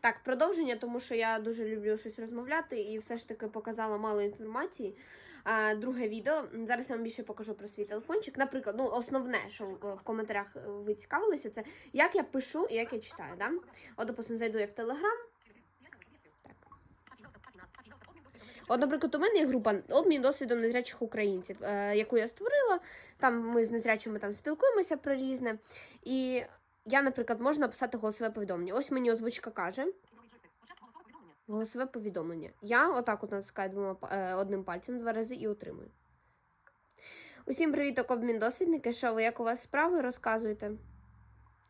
Так, продовження, тому що я дуже люблю щось розмовляти і все ж таки показала мало інформації. А, друге відео. Зараз я вам більше покажу про свій телефончик. Наприклад, ну основне, що в коментарях ви цікавилися, це як я пишу і як я читаю. Да? От, допустим, зайду я в Телеграм. От, наприклад, у мене є група обмін досвідом незрячих українців, е, яку я створила. Там ми з незрячими там спілкуємося про різне. І я, наприклад, можу написати голосове повідомлення. Ось мені озвучка каже. Голосове повідомлення. Я отак от натискаю двома е, одним пальцем два рази і отримую. Усім привіток, обмін дослідники. Що ви, як у вас справи? Розказуйте.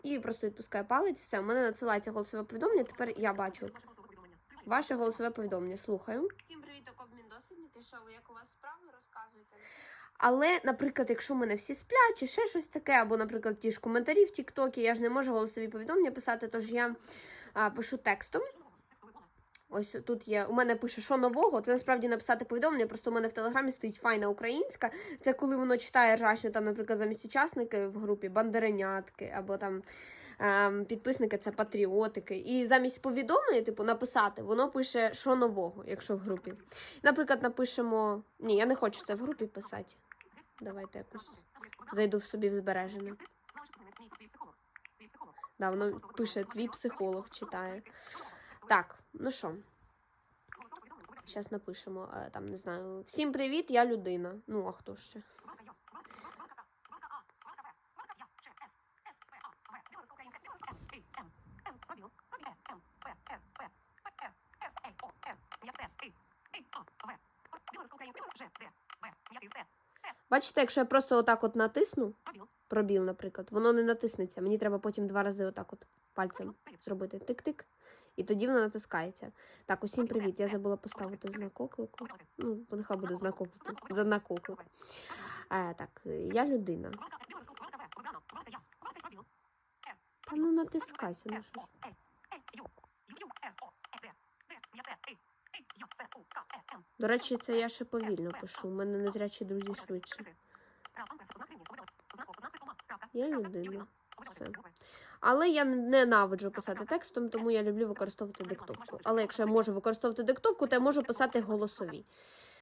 І просто відпускаю палець. Все, у мене надсилається голосове повідомлення. Тепер я бачу ваше голосове повідомлення. Слухаю. Всім привіток, обмін дослідники. Що ви, як у вас справи? Розказуйте. Але, наприклад, якщо мене всі сплять, чи ще щось таке, або, наприклад, ті ж коментарі в Тіктокі, я ж не можу голосові повідомлення писати, тож я а, пишу текстом. Ось тут є. У мене пише, що нового. Це насправді написати повідомлення. Просто у мене в телеграмі стоїть файна українська. Це коли воно читає ржачно, там, наприклад, замість учасники в групі бандеренятки, або там ем, підписники це патріотики. І замість повідомлення, типу, написати, воно пише, що нового, якщо в групі. Наприклад, напишемо. Ні, я не хочу це в групі писати. Давайте якось зайду в собі в збережене. Да, воно пише твій психолог читає. Так, ну що, зараз напишемо, е, там, не знаю. Всім привіт, я людина. Ну, а хто ще? Бачите, якщо я просто отак от натисну, пробіл, наприклад, воно не натиснеться. Мені треба потім два рази отак от пальцем зробити тик-тик, і тоді воно натискається. Так, усім привіт. Я забула поставити знак оклику. Ну, нехай буде знак оклику. Знак оклику. Е, так, я людина. Та ну натискайся, що До речі, це я ще повільно пишу. У мене незрячі друзі швидше. Я людина. Все. Але я ненавиджу писати текстом, тому я люблю використовувати диктовку. Але якщо я можу використовувати диктовку, то я можу писати голосові.